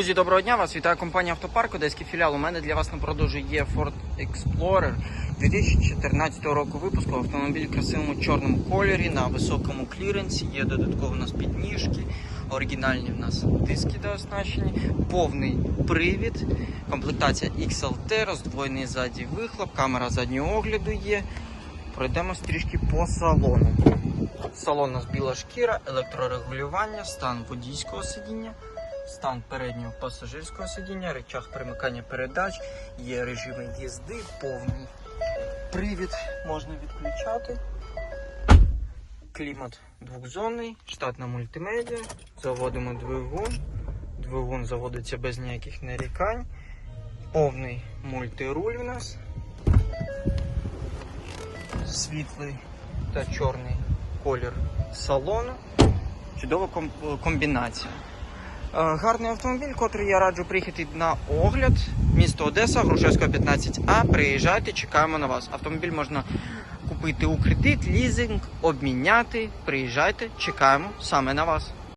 Друзі, доброго дня! Вас вітає компанія Автопарк, Одеський філіал. У мене для вас на продажу є Ford Explorer 2014 року випуску. Автомобіль в красивому чорному кольорі на високому кліренсі. Є додатково у нас підніжки, оригінальні в нас диски дооснащені, повний привід, комплектація XLT, роздвоєний ззаді вихлоп, камера заднього огляду є. Пройдемось трішки по салону. Салон у нас біла шкіра, електрорегулювання, стан водійського сидіння, стан переднього пасажирського сидіння, речах перемикання передач, є режими їзди, повний привід можна відключати. Клімат двохзонний, штатна мультимедіа. Заводимо двигун. Двигун заводиться без ніяких нарікань. Повний мультируль у нас. Світлий та чорний колір салону. Чудова комбінація. Е, Гарний автомобіль, котрий я раджу приїхати на огляд. Місто Одеса, Грушевського 15А. Приїжджайте, чекаємо на вас. Автомобіль можна купити у кредит, лізинг, обміняти. Приїжджайте, чекаємо саме на вас.